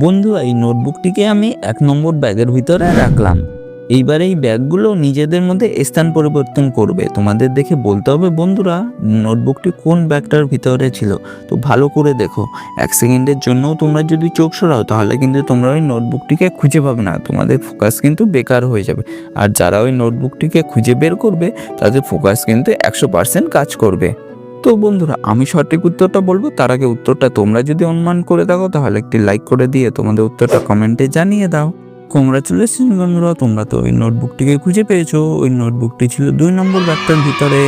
বন্ধু, এই নোটবুকটিকে আমি এক নম্বর ব্যাগের ভিতরে রাখলাম। এইবার এই ব্যাগগুলো নিজেদের মধ্যে স্থান পরিবর্তন করবে। তোমাদের দেখে বলতে হবে, বন্ধুরা, নোটবুকটি কোন ব্যাগটার ভিতরে ছিল? তো ভালো করে দেখো। এক সেকেন্ডের জন্যও তোমরা যদি চোখ সরাও, তাহলে কিন্তু তোমরা ওই নোটবুকটিকে খুঁজে পাবে না। তোমাদের ফোকাস কিন্তু বেকার হয়ে যাবে। আর যারা ওই নোটবুকটিকে খুঁজে বের করবে, তাদের ফোকাস কিন্তু একশো পার্সেন্ট কাজ করবে। তো বন্ধুরা, আমি সঠিক উত্তরটা বলব? তার আগে উত্তরটা তোমরা যদি অনুমান করে থাকো তাহলে একটি লাইক করে দিয়ে তোমাদের উত্তরটা কমেন্টে জানিয়ে দাও। কংগ্রাচুলেশন বন্ধুরা, তোমরা তো ওই নোটবুকটিকে খুঁজে পেয়েছ। ওই নোটবুকটি ছিল দুই নম্বর ব্যাগটার ভিতরে।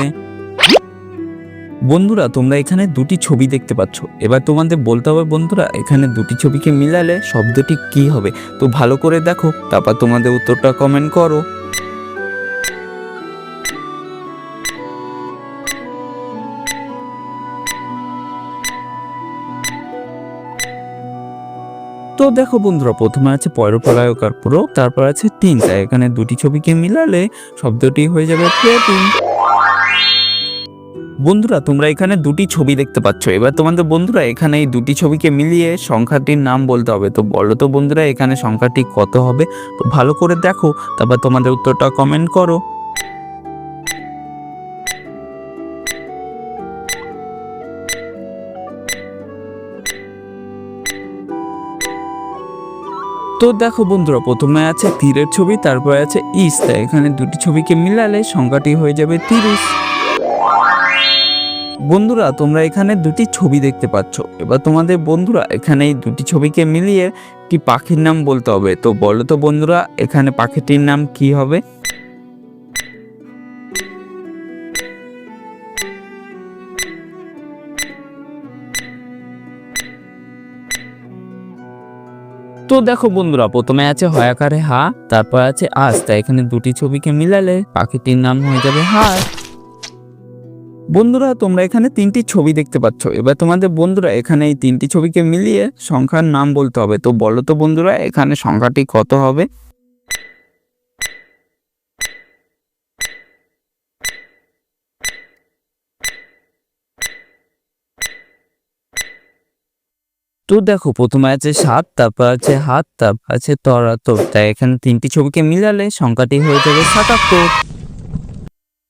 বন্ধুরা, তোমরা এখানে দুটি ছবি দেখতে পাচ্ছ। এবার তোমাদের বলতে হবে বন্ধুরা, এখানে দুটি ছবিকে মিলালে শব্দটি কি হবে? তো ভালো করে দেখো, তারপর তোমাদের উত্তরটা কমেন্ট করো। তো দেখো বন্ধুরা, প্রথমে আছে পয়রপলায়ক আর প্রো তারপর আছে তিন তাই এখানে দুটি ছবিকে মিলালে শব্দটি হয়ে যাবে বন্ধুরা, তোমরা এখানে দুটি ছবি দেখতে পাচ্ছ। এবার তোমাদের বন্ধুরা, এখানে এই দুটি ছবিকে মিলিয়ে সংখ্যাটির নাম বলতে হবে। তো বলো তো বন্ধুরা, এখানে সংখ্যাটি কত হবে? তো ভালো করে দেখো, তারপর তোমাদের উত্তরটা কমেন্ট করো। তো দেখো বন্ধুরা, প্রথমে আছে তীরের ছবি, তারপরে আছে ইস। তাই এখানে দুটি ছবিকে মিলালে সংখ্যাটি হয়ে যাবে তিরিশ। বন্ধুরা, তোমরা এখানে দুটি ছবি দেখতে পাচ্ছ। এবার তোমাদের বন্ধুরা, এখানে এই দুটি ছবিকে মিলিয়ে কি পাখির নাম বলতে হবে। তো বলো তো বন্ধুরা, এখানে পাখিটির নাম কি হবে? তো দেখো বন্ধুরা, প্রথমে আছে হয়াকারে হা, তারপর আছে আজ। তাই এখানে দুটি ছবিকে মিলালে পাখিটির নাম হয়ে যাবে হার বন্ধুরা, তোমরা এখানে তিনটি ছবি দেখতে পাচ্ছ। এবার তোমাদের বন্ধুরা, এখানে এই তিনটি ছবিকে মিলিয়ে সংখ্যার নাম বলতে হবে। তো বলো তো বন্ধুরা, এখানে সংখ্যাটি কত হবে? তো দেখো, প্রথমে আছে সাত তাপ আছে হাত তাপ আছে তরাতর তাই এখানে তিনটি ছবিকে মিলালে সংখ্যাটি হয়ে যাবে সাতাত্তর।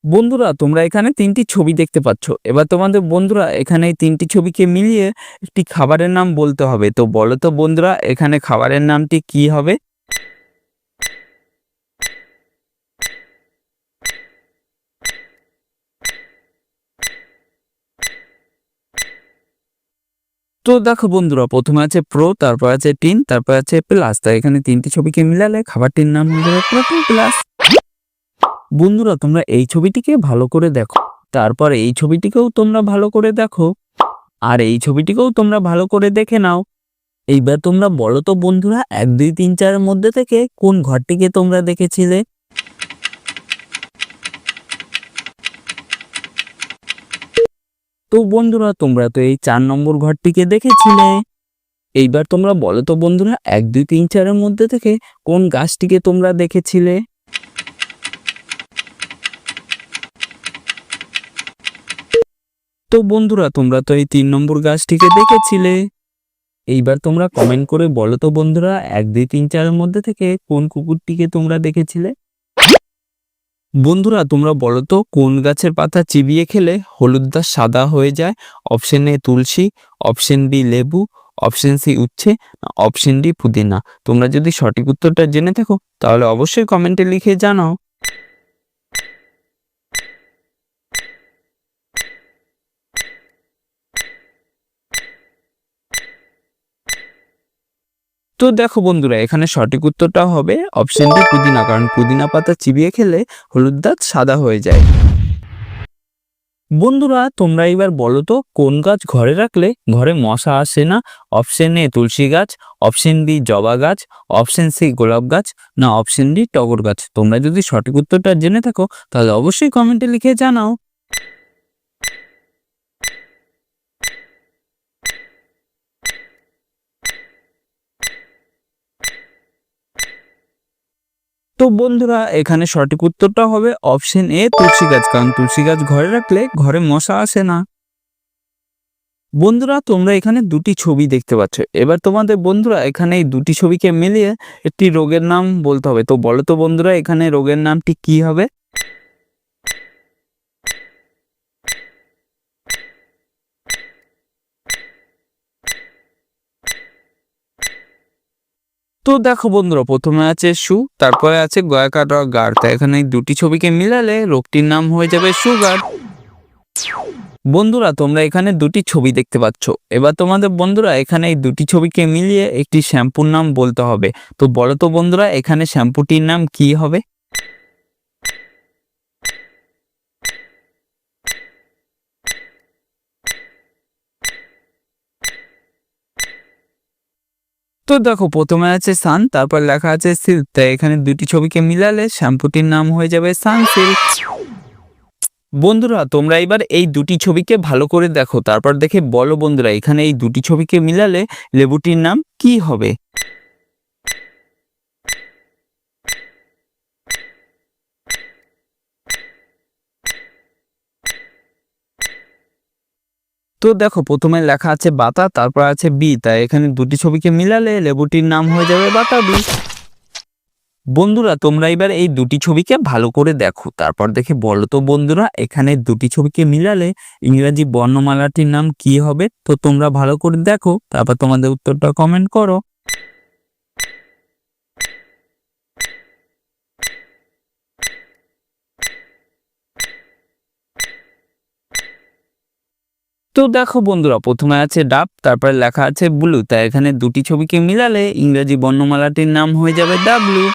বন্ধুরা, তোমরা এখানে তিনটি ছবি দেখতে পাচ্ছ। এবার তোমাদের বন্ধুরা, এখানে তিনটি ছবিকে মিলিয়ে একটি খাবারের নাম বলতে হবে। তো বলো তো বন্ধুরা, এখানে খাবারের নামটি কি হবে? তো দেখো বন্ধুরা, প্রথমে আছে প্রো তারপর আছে টিন তারপর আছে প্লাস তাই এখানে তিনটি ছবিকে মিলালে খাবারটির নাম প্লাস বন্ধুরা, তোমরা এই ছবিটিকে ভালো করে দেখো। তারপর এই ছবিটিকেও তোমরা ভালো করে দেখো। আর এই ছবিটিকেও তোমরা ভালো করে দেখে নাও। এইবার তোমরা বলো তো বন্ধুরা, এক, দুই, তিন, চারের মধ্যে থেকে কোন ঘরটিকে তোমরা দেখেছিলে? তো বন্ধুরা, তোমরা তো এই চার নম্বর ঘরটিকে দেখেছিলে। এইবার তোমরা বলো তো বন্ধুরা, এক, দুই, তিন, চারের মধ্যে থেকে কোন গাছটিকে তোমরা দেখেছিলে? তো বন্ধুরা, তোমরা তো এই তিন নম্বর গাছটিকে দেখেছিলে। এইবার তোমরা কমেন্ট করে বলো তো বন্ধুরা, এক, দুই, তিন, চারের মধ্যে থেকে কোন কুকুরটিকে তোমরা দেখেছিলে? বন্ধুরা, তোমরা বলো তো, কোন গাছের পাতা চিবিয়ে খেলে হলুদ দাস সাদা হয়ে যায়? অপশন এ তুলসী অপশন বি লেবু অপশন সি উচ্ছে অপশন ডি পুদিনা? তোমরা যদি সঠিক উত্তরটা জেনে থাকো, তাহলে অবশ্যই কমেন্টে লিখে জানাও। তো দেখো বন্ধুরা, এখানে সঠিক উত্তরটা হবে অপশন ডি পুদিনা। কারণ পুদিনা পাতা চিবিয়ে খেলে হলুদ দাঁত সাদা হয়ে যায়। বন্ধুরা, তোমরা এবার বলো তো, কোন গাছ ঘরে রাখলে ঘরে মশা আসে না? অপশন এ তুলসী গাছ অপশন বি জবা গাছ অপশন সি গোলাপ গাছ, না অপশন ডি টগর গাছ। তোমরা যদি সঠিক উত্তরটা জেনে থাকো, তাহলে অবশ্যই কমেন্টে লিখে জানাও। বন্ধুরা, এখানে সঠিক উত্তরটা হবে অপশন এ তুলসী গাছ, কারণ তুলসী গাছ ঘরে রাখলে ঘরে মশা আসে না। বন্ধুরা, তোমরা এখানে দুটি ছবি দেখতে পাচ্ছ। এবার তোমাদের বন্ধুরা, এখানে এই দুটি ছবিকে মিলিয়ে একটি রোগের নাম বলতে হবে। তো বলো তো বন্ধুরা, এখানে রোগের নামটি কি হবে? তো দেখো বন্ধুরা, প্রথমে আছে সু, তারপরে আছে গয়াকাটা গার্ড তা এখানে দুটি ছবিকে মিলালে রোগটির নাম হয়ে যাবে সুগার। বন্ধুরা, তোমরা এখানে দুটি ছবি দেখতে পাচ্ছ। এবার তোমাদের বন্ধুরা, এখানে এই দুটি ছবিকে মিলিয়ে একটি শ্যাম্পুর নাম বলতে হবে। তো বলো তো বন্ধুরা, এখানে শ্যাম্পুটির নাম কি হবে? তো দেখো, প্রথমে আছে সান তারপর লেখা আছে সিল্ক তাই এখানে দুটি ছবিকে মিলালে শ্যাম্পুটির নাম হয়ে যাবে সান সিল্ক বন্ধুরা, তোমরা এবার এই দুটি ছবিকে ভালো করে দেখো, তারপর দেখে বলো বন্ধুরা, এখানে এই দুটি ছবিকে মিলালে লেবুটির নাম কি হবে? তো দেখো, প্রথমে লেখা আছে বাতা, তারপর আছে বি, তাই এখানে দুটি ছবিকে মিলালে লেবুটির নাম হয়ে যাবে বাতা বি। বন্ধুরা, তোমরা এবার এই দুটি ছবিকে ভালো করে দেখো। তারপর দেখে বলো তো বন্ধুরা, এখানে দুটি ছবিকে মিলালে ইংরাজি বর্ণমালাটির নাম কি হবে? তো তোমরা ভালো করে দেখো, তারপর তোমাদের উত্তরটা কমেন্ট করো। তো দেখো বন্ধুরা, প্রথমে আছে ডাব, তারপরে লেখা আছে ব্লু, তাই এখানে দুটি ছবিকে মিলালে ইংরেজি বর্ণমালাটির নাম হয়ে যাবে ডাব্লু